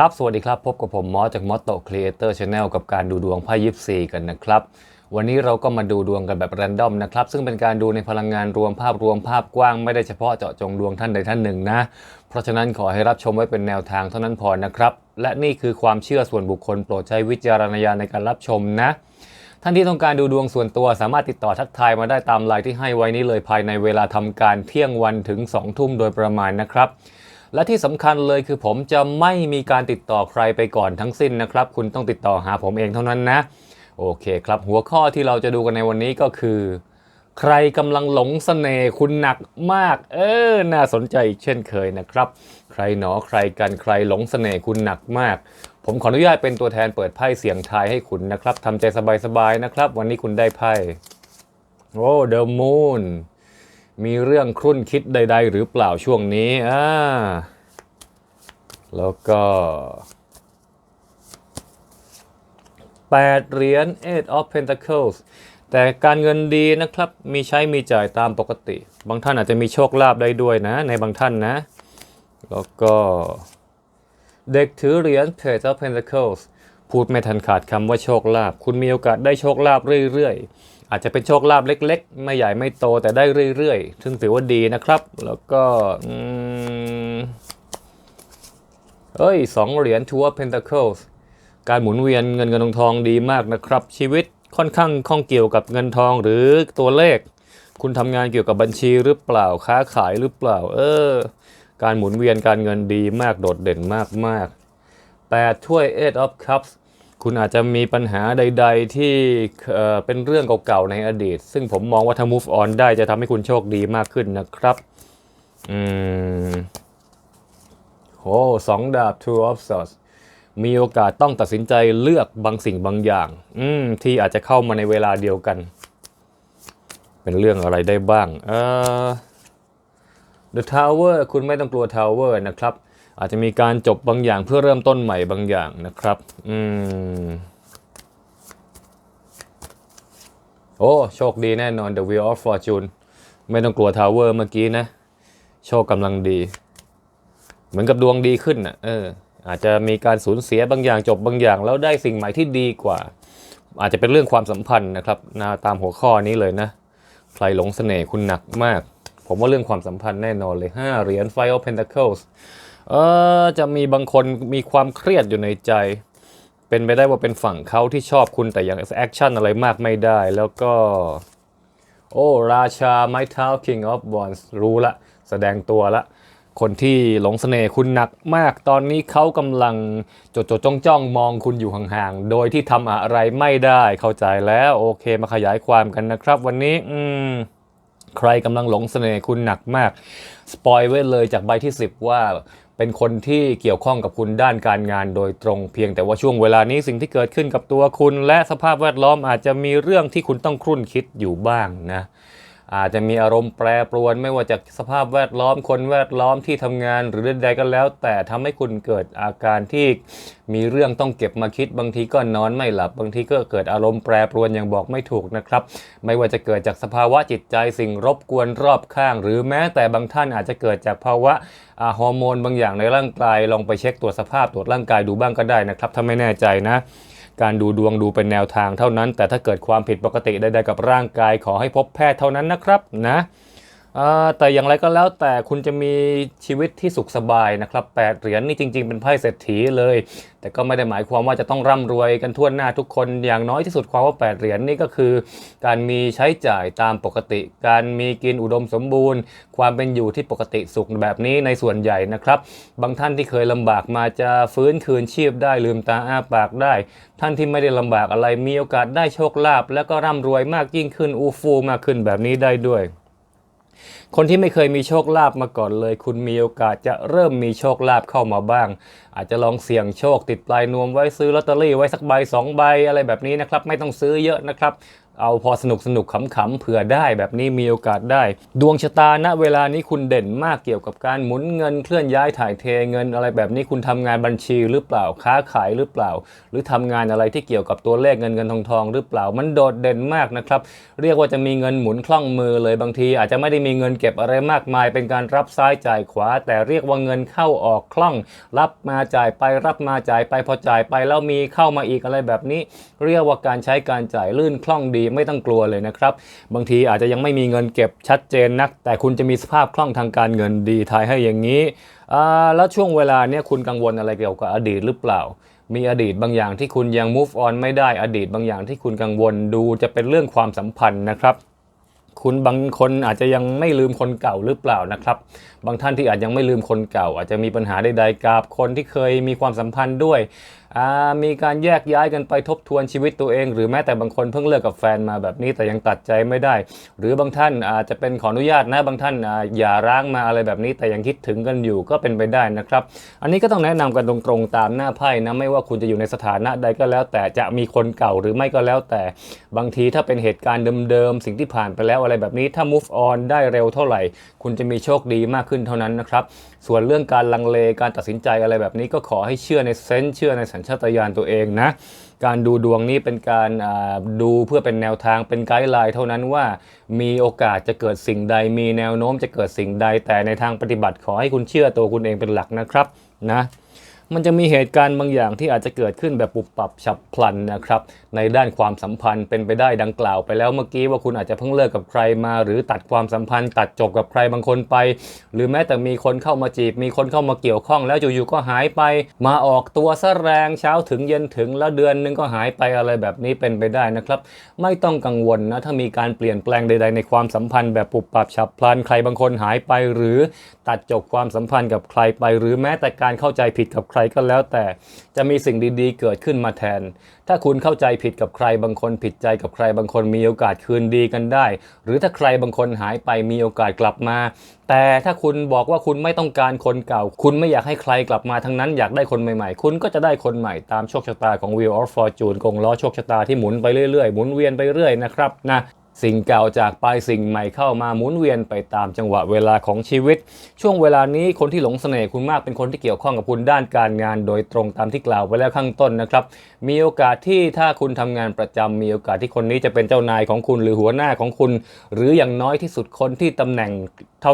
ครับ สวัสดีครับ พบกับผมมอสจากมอสโตครีเอเตอร์ชาแนลกับการดูดวงไพ่ยิปซีกันนะครับ วันนี้เราก็มาดูดวงกันแบบแรนดอมนะครับ ซึ่งเป็นการดูในพลังงานรวมภาพรวมภาพกว้างไม่ได้เฉพาะเจาะจงดวงท่านใดท่านหนึ่งนะ เพราะฉะนั้นขอให้รับชมไว้เป็นแนวทางเท่านั้นพอนะครับ และนี่คือความเชื่อส่วนบุคคลโปรดใช้วิจารณญาณในการรับชมนะท่านที่ต้องการดูดวงส่วนตัวสามารถติดต่อทักทายมาได้ตามไลน์ที่ให้ไว้นี้เลยภายในเวลาทำการเที่ยงวันถึง2ทุ่มโดยประมาณนะครับ และที่สำคัญเลยคือผมจะไม่มีการติดต่อใครไปก่อนทั้งสิ้นนะครับ คุณต้องติดต่อหาผมเองเท่านั้นนะ โอเคครับ หัวข้อที่เราจะดูกันในวันนี้ก็คือ ใครกำลังหลงเสน่ห์คุณหนักมาก เออ น่าสนใจอีกเช่นเคยนะครับ ใครหนอใครกันใครหลงเสน่ห์คุณหนักมาก ผมขออนุญาตเป็นตัวแทนเปิดไพ่เสียงทายให้คุณนะครับทำใจสบายๆนะครับ วันนี้คุณได้ไพ่โอ้เดอะมูน มีเรื่องครุ่นคิดใด ๆ หรือเปล่าช่วงนี้อ่าแล้วก็8เหรียญ Eight of Pentacles แต่การเงินดีนะครับ มีใช้มีจ่ายตามปกติ บางท่านอาจจะมีโชคลาภได้ด้วยนะ ในบางท่านนะ แล้วก็เด็กถือเหรียญ Page of Pentacles พูดไม่ทันขาดคำว่าโชคลาภ คุณมีโอกาสได้โชคลาภเรื่อยๆ อาจจะเป็นโชคลาภเล็ก ๆ ไม่ใหญ่ไม่โตแต่ได้เรื่อยๆ ซึ่งถือว่าดีนะครับ แล้วก็เอ้ยสองเหรียญ Two of Pentacles การหมุนเวียนเงินเงินทองทองดีมากนะครับ ชีวิตค่อนข้างข้องเกี่ยวกับเงินทองหรือตัวเลข คุณทำงานเกี่ยวกับบัญชีหรือเปล่าค้าขายหรือเปล่า เออ การหมุนเวียนการเงินดีมากโดดเด่นมากมากแปดถ้วย Eight of Cups คุณอาจจะมีปัญหาใด ๆ ที่เป็นเรื่องเก่าๆในอดีต ซึ่งผมมองว่าถ้า move on ได้จะทำให้คุณโชคดีมากขึ้นนะครับอืมโอ้สองดาบ Two of Swords มีโอกาสต้องตัดสินใจเลือกบางสิ่งบางอย่าง อืมที่อาจจะเข้ามาในเวลาเดียวกัน เป็นเรื่องอะไรได้บ้างเอ่อ The Tower คุณไม่ต้องกลัว Tower นะครับ อาจจะมีการจบบางอย่างเพื่อเริ่มต้นใหม่บางอย่างนะครับ อืม โอ้ โชคดีแน่นอน The Wheel of Fortune ไม่ต้องกลัว Tower เมื่อกี้นะ โชคกำลังดี เหมือนกับดวงดีขึ้นน่ะเออ อาจจะมีการสูญเสียบางอย่างจบบางอย่าง แล้วได้สิ่งใหม่ที่ดีกว่า อาจจะเป็นเรื่องความสัมพันธ์นะครับนะตามหัวข้อนี้เลยนะ ใครหลงเสน่ห์คุณหนักมาก ผมว่าเรื่องความสัมพันธ์แน่นอนเลย 5 เหรียญ Five of Pentacles เออจะมีบางคนมีความเครียดอยู่ในใจ เป็นไปได้ว่าเป็นฝั่งเขาที่ชอบคุณแต่ยังแอคชั่นอะไรมากไม่ได้ แล้วก็ โอ้ราชาไม้เท้า King of Wands รู้ละ แสดงตัวละ คนที่หลงเสน่ห์คุณหนักมาก ตอนนี้เขากำลังจดจดจ้องจ้องมองคุณอยู่ห่างๆ โดยที่ทำอะไรไม่ได้เข้าใจแล้วโอเคมาขยายความกันนะครับ วันนี้ อืมใครกำลังหลงเสน่ห์คุณหนักมาก สปอยไว้เลยจากใบที่ 10 ว่า เป็นคนที่เกี่ยวข้องกับคุณด้านการงานโดยตรงเพียงแต่ว่าช่วงเวลานี้สิ่งที่เกิดขึ้นกับตัวคุณ และสภาพแวดล้อมอาจจะมีเรื่องที่คุณต้องครุ่นคิดอยู่บ้างนะ อาจจะมีอารมณ์แปรปรวนไม่ว่าจากสภาพแวดล้อมคนแวดล้อมที่ทำงานหรือใดๆก็แล้ว แต่ทำให้คุณเกิดอาการที่มีเรื่องต้องเก็บมาคิด บางทีก็นอนไม่หลับ บางทีก็เกิดอารมณ์แปรปรวนอย่างบอกไม่ถูกนะครับ ไม่ว่าจะเกิดจากสภาวะจิตใจสิ่งรบกวนรอบข้าง หรือแม้แต่บางท่านอาจจะเกิดจากภาวะฮอร์โมนบางอย่างในร่างกายลองไปเช็คตรวจสภาพตรวจร่างกายดูบ้างก็ได้นะครับถ้าไม่แน่ใจนะ การดูดวงดูเป็นแนวทางเท่านั้น แต่ถ้าเกิดความผิดปกติใดๆกับร่างกายขอให้พบแพทย์เท่านั้นนะครับนะ แต่อย่างไรก็แล้วแต่คุณจะมีชีวิตที่สุขสบายนะครับแปดเหรียญนี่จริง ๆ เป็นไพ่เศรษฐีเลย แต่ก็ไม่ได้หมายความว่าจะต้องร่ำรวยกันทั่วหน้าทุกคนอย่างน้อยที่สุดความว่า8เหรียญนี่ก็คือ การมีใช้จ่ายตามปกติ การมีกินอุดมสมบูรณ์ ความเป็นอยู่ที่ปกติสุขแบบนี้ในส่วนใหญ่นะครับ บางท่านที่เคยลำบากมาจะฟื้นคืนชีพได้ลืมตาอ้าปากได้ ท่านที่ไม่ได้ลำบากอะไรมีโอกาสได้โชคลาภแล้วก็ร่ำรวยมากยิ่งขึ้นอูฟูมากขึ้นแบบนี้ได้ด้วย คนที่ไม่เคยมีโชคลาภมาก่อนเลย คุณมีโอกาสจะเริ่มมีโชคลาภเข้ามาบ้าง อาจจะลองเสี่ยงโชคติดปลายนวมไว้ซื้อลอตเตอรี่ไว้สักใบสองใบอะไรแบบนี้นะครับ ไม่ต้องซื้อเยอะนะครับ เอาพอสนุกสนุกขำๆเผื่อได้แบบนี้มีโอกาสได้ ดวงชะตาณเวลานี้คุณเด่นมากเกี่ยวกับการหมุนเงินเคลื่อนย้ายถ่ายเทเงินอะไรแบบนี้คุณทำงานบัญชีหรือเปล่าค้าขายหรือเปล่า หรือทำงานอะไรที่เกี่ยวกับตัวเลขเงินเงินทองทองหรือเปล่ามันโดดเด่นมากนะครับ เรียกว่าจะมีเงินหมุนคล่องมือเลยบางที อาจจะไม่ได้มีเงินเก็บอะไรมากมาย เป็นการรับซ้ายจ่ายขวา แต่เรียกว่าเงินเข้าออกคล่อง รับมาจ่ายไปรับมาจ่ายไปพอจ่ายไปแล้วมีเข้ามาอีกอะไรแบบนี้ เรียกว่าการใช้การจ่ายลื่นคล่องดีไม่ต้องกลัวเลยนะครับ บางทีอาจจะยังไม่มีเงินเก็บชัดเจนนัก แต่คุณจะมีสภาพคล่องทางการเงินดีทายให้อย่างนี้แล้วช่วงเวลาเนี้ยคุณกังวลอะไรเกี่ยวกับอดีตหรือเปล่า มีอดีตบางอย่างที่คุณยัง move on ไม่ได้ อดีตบางอย่างที่คุณกังวลดูจะเป็นเรื่องความสัมพันธ์นะครับคุณบางคนอาจจะยังไม่ลืมคนเก่าหรือเปล่านะครับ บางท่านที่อาจยังไม่ลืมคนเก่า อาจจะมีปัญหาใดๆกับคนที่เคยมีความสัมพันธ์ด้วย มีการแยกย้ายกันไปทบทวนชีวิตตัวเอง หรือแม้แต่บางคนเพิ่งเลิกกับแฟนมาแบบนี้แต่ยังตัดใจไม่ได้ หรือบางท่านอาจจะเป็นขออนุญาตนะบางท่านอาอย่าร้างมาอะไรแบบนี้แต่ยังคิดถึงกันอยู่ก็เป็นไปได้นะครับ อันนี้ก็ต้องแนะนำกันตรงๆตามหน้าไพ่นะไม่ว่าคุณจะอยู่ในสถานะใดก็แล้ว แต่จะมีคนเก่าหรือไม่ก็แล้วแต่บางทีถ้าเป็นเหตุการณ์เดิมๆสิ่งที่ผ่านไปแล้วอะไรแบบนี้ถ้า move on ได้เร็วเท่าไหร่ คุณจะมีโชคดีมากขึ้นเท่านั้นนะครับ ส่วนเรื่องการลังเลการตัดสินใจอะไรแบบนี้ก็ขอให้เชื่อในเซนส์เชื่อในสัญชาตญาณตัวเองนะ การดูดวงนี้เป็นการดูเพื่อเป็นแนวทางเป็นไกด์ไลน์เท่านั้นว่า มีโอกาสจะเกิดสิ่งใด มีแนวโน้มจะเกิดสิ่งใด แต่ในทางปฏิบัติขอให้คุณเชื่อตัวคุณเองเป็นหลักนะครับนะ มันจะมีเหตุการณ์บางอย่างที่อาจจะเกิดขึ้นแบบปุบปับฉับพลันนะครับ ในด้านความสัมพันธ์เป็นไปได้ดังกล่าวไปแล้วเมื่อกี้ว่าคุณอาจจะเพิ่งเลิกกับใครมา หรือตัดความสัมพันธ์ ตัดจบกับใครบางคนไป หรือแม้แต่มีคนเข้ามาจีบ มีคนเข้ามาเกี่ยวข้อง แล้วอยู่ๆก็หายไป มาออกตัวซะแรงเช้าถึงเย็นถึงแล้วเดือนหนึงก็หายไปอะไรแบบนี้เป็นไปได้นะครับ ไม่ต้องกังวลนะถ้ามีการเปลี่ยนแปลงใด ๆ ในความสัมพันธ์แบบปุบปับฉับพลันใครบางคนหายไป หรือตัดจบความสัมพันธ์กับใครไป หรือแม้แต่การเข้าใจผิดกับใครก็แล้วแต่ จะมีสิ่งดีๆ เกิดขึ้นมาแทน ถ้าคุณเข้าใจผิดกับใครบางคนผิดใจกับใครบางคนมีโอกาสคืนดีกันได้ หรือถ้าใครบางคนหายไปมีโอกาสกลับมา แต่ถ้าคุณบอกว่าคุณไม่ต้องการคนเก่า คุณไม่อยากให้ใครกลับมาทั้งนั้นอยากได้คนใหม่ๆ คุณก็จะได้คนใหม่ตามโชคชะตาของ Wheel of Fortune กงล้อโชคชะตาที่หมุนไปเรื่อยๆหมุนเวียนไปเรื่อยนะครับนะ สิ่งเก่าจากไปสิ่งใหม่เข้ามาหมุนเวียนไปตามจังหวะเวลาของชีวิต ช่วงเวลานี้คนที่หลงเสน่ห์คุณมากเป็นคนที่เกี่ยวข้องกับคุณด้านการงาน โดยตรงตามที่กล่าวไว้แล้วข้างต้นนะครับ มีโอกาสที่ถ้าคุณทำงานประจำมีโอกาสที่คนนี้จะเป็นเจ้านายของคุณหรือหัวหน้าของคุณ หรืออย่างน้อยที่สุดคนที่ตำแหน่ง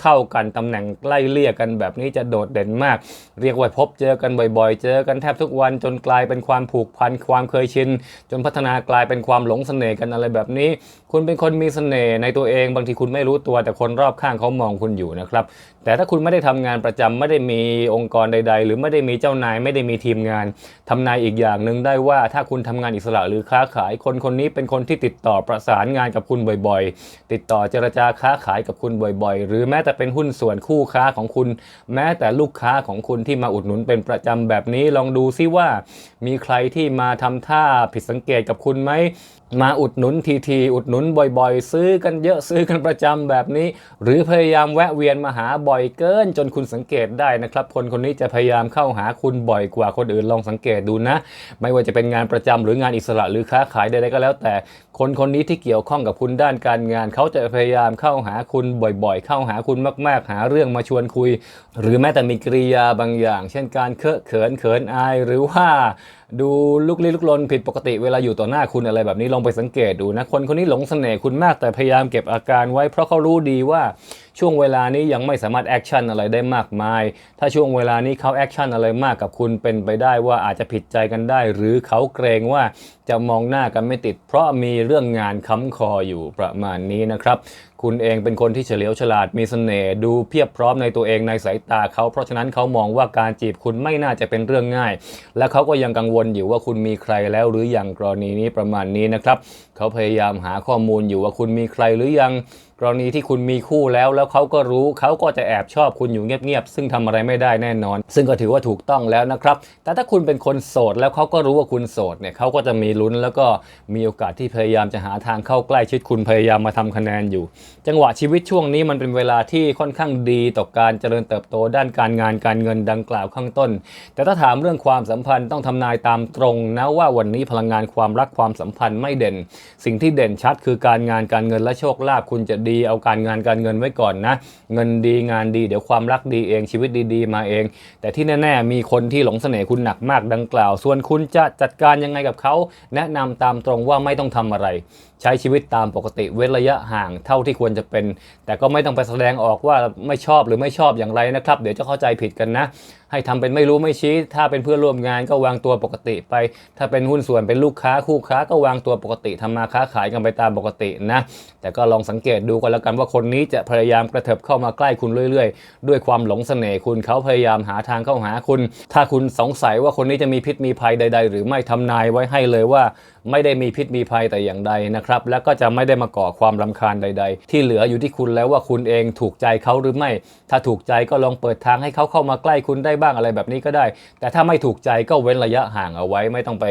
เท่าๆกันตำแหน่งไล่เลี่ยกันแบบนี้จะโดดเด่นมาก เรียกว่าพบเจอกันบ่อยๆ เจอกันแทบทุกวันจนกลายเป็นความผูกพันความเคยชินจนพัฒนากลายเป็นความหลงเสน่ห์กันอะไรแบบนี้ คุณเป็นคนนมีเสน่ห์ในตัวเองบางทีคุณไม่รู้ตัว แต่คนรอบข้างเขามองคุณอยู่นะครับ แต่ถ้าคุณไม่ได้ทำงานประจำไม่ได้มีองค์กรใด ๆ หรือไม่ได้มีเจ้านายไม่ได้มีทีมงานทำนายอีกอย่างหนึ่งได้ว่าถ้าคุณทำงานอิสระหรือค้าขาย คนคนนี้เป็นคนที่ติดต่อประสานงานกับคุณบ่อยๆ ติดต่อเจรจาค้าขายกับคุณบ่อยๆ หรือแม้แต่เป็นหุ้นส่วนคู่ค้าของคุณ แม้แต่ลูกค้าของคุณที่มาอุดหนุนเป็นประจำแบบนี้ลองดูซิว่า มีใครที่มาทำท่าผิดสังเกตกับคุณไหมมาอุดหนุนทีทีอุดหนุนบ่อยๆ ซื้อกันเยอะซื้อกันประจำแบบนี้ หรือพยายามแวะเวียนมาหาบ่อยเกิน จนคุณสังเกตได้นะครับ คนคนนี้จะพยายามเข้าหาคุณบ่อยกว่าคนอื่นลองสังเกตดูนะ ไม่ว่าจะเป็นงานประจำหรืองานอิสระหรือค้าขายใดๆก็แล้วแต่คนคนนี้ที่เกี่ยวข้องกับคุณด้านการงาน เขาจะพยายามเข้าหาคุณบ่อยๆ เข้าหาคุณมาก ๆ หาเรื่องมาชวนคุย หรือแม้แต่มีกริยาบางอย่าง เช่นการเคอะเขินเขินอาย หรือว่าดูลุกลี้ลุกลนผิดปกติเวลาอยู่ต่อหน้าคุณอะไรแบบนี้ลองไปสังเกตดูนะคนคนนี้หลงเสน่ห์คุณมากแต่พยายามเก็บอาการไว้เพราะเขารู้ดีว่า ช่วงเวลานี้ยังไม่สามารถแอคชั่นอะไรได้มากมาย ถ้าช่วงเวลานี้เขาแอคชั่นอะไรมากกับคุณเป็นไปได้ว่าอาจจะผิดใจกันได้ หรือเขาเกรงว่าจะมองหน้ากันไม่ติด เพราะมีเรื่องงานค้ำคออยู่ประมาณนี้นะครับ คุณเองเป็นคนที่เฉลียวฉลาดมีเสน่ห์ดูเพียบพร้อมในตัวเองในสายตาเขา เพราะฉะนั้นเขามองว่าการจีบคุณไม่น่าจะเป็นเรื่องง่าย และเขาก็ยังกังวลอยู่ว่าคุณมีใครแล้วหรือยังกรณีนี้ประมาณนี้นะครับเขาพยายามหาข้อมูลอยู่ว่าคุณมีใครหรือยังกรณีที่คุณมีคู่แล้วแล้วเขาก็รู้เขาก็จะแอบชอบคุณอยู่เงียบๆซึ่งทำอะไรไม่ได้แน่นอน ซึ่งก็ถือว่าถูกต้องแล้วนะครับ แต่ถ้าคุณเป็นคนโสดแล้วเขาก็รู้ว่าคุณโสดเนี่ยเขาก็จะมีลุ้นแล้วก็มีโอกาสที่พยายามจะหาทางเข้าใกล้ชิดคุณพยายามมาทำคะแนนอยู่จังหวะชีวิตช่วงนี้มันเป็นเวลาที่ค่อนข้างดีต่อการเจริญเติบโตด้านการงานการเงินดังกล่าวข้างต้น แต่ถ้าถามเรื่องความสัมพันธ์ต้องทำนายตามตรงนะว่าวันนี้พลังงานความรักความสัมพันธ์ไม่เด่น สิ่งที่เด่นชัดคือการงานการเงินและโชคลาภคุณจะดีเอาการงานการเงินไว้ก่อนนะ เงินดีงานดีเดี๋ยวความรักดีเองชีวิตดีๆ มาเอง แต่ที่แน่ ๆ มีคนที่หลงเสน่ห์คุณหนักมากดังกล่าว ส่วนคุณจะจัดการยังไงกับเขา แนะนำตามตรงว่าไม่ต้องทำอะไรใช้ชีวิตตามปกติเว้นระยะห่างเท่าที่ควรจะเป็น แต่ก็ไม่ต้องไปแสดงออกว่าไม่ชอบหรือไม่ชอบอย่างไรนะครับ เดี๋ยวจะเข้าใจผิดกันนะให้ทำเป็นไม่รู้ไม่ชี้ ถ้าเป็นเพื่อนร่วมงานก็วางตัวปกติไป ถ้าเป็นหุ้นส่วนเป็นลูกค้าคู่ค้าก็วางตัวปกติทำมาค้าขายกันไปตามปกตินะ แต่ก็ลองสังเกตดูกันแล้วกันว่าคนนี้จะพยายามกระเถิบเข้ามาใกล้คุณเรื่อยๆ ด้วยความหลงเสน่ห์คุณเขาพยายามหาทางเข้าหาคุณ ถ้าคุณสงสัยว่าคนนี้จะมีพิษมีภัยใด ๆ หรือไม่ทำนายไว้ให้เลยว่า ไม่ได้มีพิษมีภัยแต่อย่างใดนะครับ แล้วก็จะไม่ได้มาก่อความรำคาญใด ๆ ที่เหลืออยู่ที่คุณแล้วว่าคุณเองถูกใจเขาหรือไม่ ถ้าถูกใจก็ลองเปิดทางให้เขาเข้ามาใกล้คุณได้บ้างอะไรแบบนี้ก็ได้ แต่ถ้าไม่ถูกใจก็เว้นระยะห่างเอาไว้ไม่ต้องไป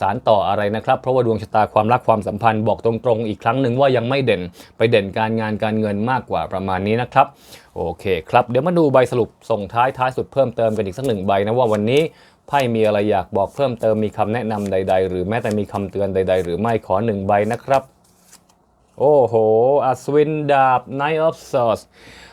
สารต่ออะไรนะครับ เพราะว่าดวงชะตาความรักความสัมพันธ์บอกตรงๆ อีกครั้งหนึ่งว่ายังไม่เด่นไปเด่นการงานการเงินมากกว่าประมาณนี้นะครับโอเคครับ เดี๋ยวมาดูใบสรุปส่งท้ายท้ายสุดเพิ่มเติมกันอีกสักหนึ่งใบนะว่าวันนี้ไพ่มีอะไรอยากบอกเพิ่มเติมมีคำแนะนำใด ๆ หรือแม้แต่มีคำเตือนใด ๆ หรือไม่ขอหนึ่งใบนะครับ โอ้โหอัศวินดาบ Knight of Swords อ่า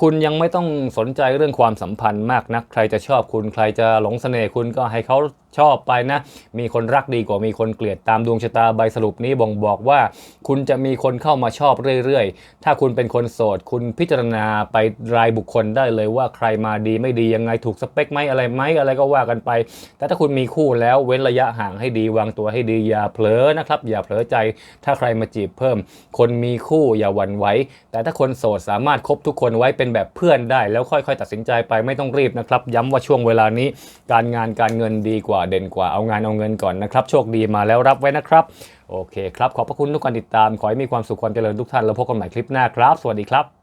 คุณยังไม่ต้องสนใจเรื่องความสัมพันธ์มากนัก ใครจะชอบคุณใครจะหลงเสน่ห์คุณก็ให้เขาชอบไปนะ มีคนรักดีกว่ามีคนเกลียดตามดวงชะตาใบสรุปนี้บ่งบอกว่า คุณจะมีคนเข้ามาชอบเรื่อยๆ ถ้าคุณเป็นคนโสด คุณพิจารณาไปรายบุคคลได้เลยว่าใครมาดีไม่ดียังไงถูกสเปคไหมอะไรไหมอะไรก็ว่ากันไป แต่ถ้าคุณมีคู่แล้วเว้นระยะห่างให้ดีวางตัวให้ดีอย่าเผลอนะครับ อย่าเผลอใจ ถ้าใครมาจีบเพิ่ม คนมีคู่อย่าหวั่นไหวแต่ถ้าคนโสดสามารถคบทุกคนไว้เป็นแบบเพื่อนได้ แล้วค่อยๆ ตัดสินใจไปไม่ต้องรีบนะครับ ย้ำว่าช่วงเวลานี้ การงานการเงินดีกว่าเด่นกว่าเอางานเอาเงินก่อนนะครับ โชคดีมาแล้วรับไว้นะครับ โอเคครับ ขอบพระคุณทุกการติดตาม ขอให้มีความสุขความเจริญทุกท่าน แล้วพบกันใหม่คลิปหน้าครับ สวัสดีครับ